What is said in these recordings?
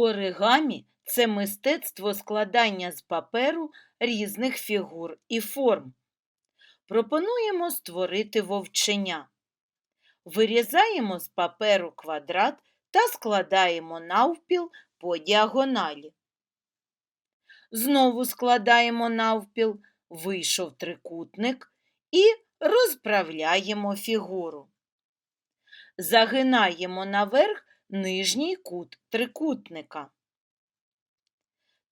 Оригамі це мистецтво складання з паперу різних фігур і форм. Пропонуємо створити вовченя. Вирізаємо з паперу квадрат та складаємо навпіл по діагоналі. Знову складаємо навпіл, вийшов трикутник і розправляємо фігуру. Загинаємо наверх нижній кут трикутника.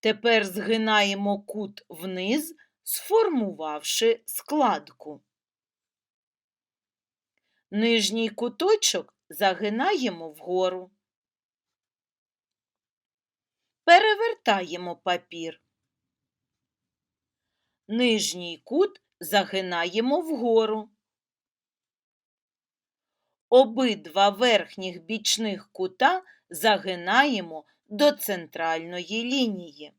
Тепер згинаємо кут вниз, сформувавши складку. Нижній куточок загинаємо вгору. Перевертаємо папір. Нижній кут загинаємо вгору. Обидва верхніх бічних кута загинаємо до центральної лінії.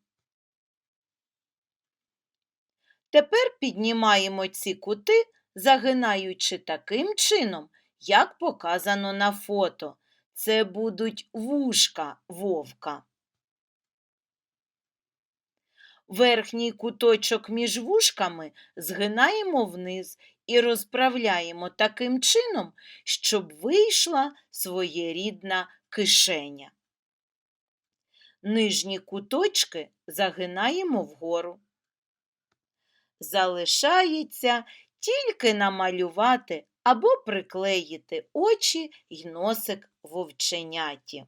Тепер піднімаємо ці кути, загинаючи таким чином, як показано на фото. Це будуть вушка вовка. Верхній куточок між вушками згинаємо вниз і розправляємо таким чином, щоб вийшла своєрідна кишеня. Нижні куточки загинаємо вгору. Залишається тільки намалювати або приклеїти очі й носик вовченяті.